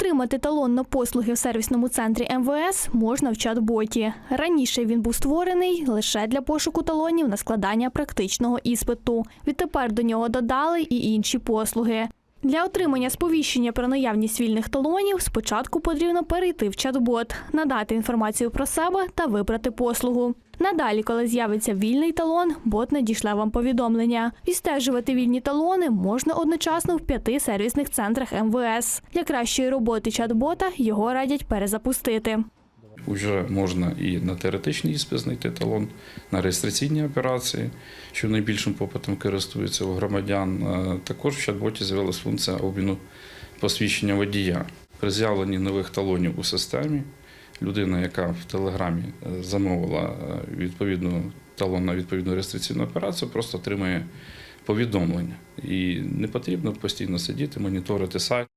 Отримати талон на послуги в сервісному центрі МВС можна в чат-боті. Раніше він був створений лише для пошуку талонів на складання практичного іспиту. Відтепер до нього додали і інші послуги. Для отримання сповіщення про наявність вільних талонів спочатку потрібно перейти в чат-бот, надати інформацію про себе та вибрати послугу. Надалі, коли з'явиться вільний талон, бот надішле вам повідомлення. Відстежувати вільні талони можна одночасно в п'яти сервісних центрах МВС. Для кращої роботи чат-бота його радять перезапустити. Уже можна і на теоретичний іспит знайти талон, на реєстраційні операції, що найбільшим попитом користується у громадян. Е, Також в чат-боті з'явилася функція обміну посвідчення водія. При з'явленні нових талонів у системі людина, яка в телеграмі е, замовила е, відповідну талон на відповідну реєстраційну операцію, просто отримає повідомлення. І не потрібно постійно сидіти, моніторити сайт.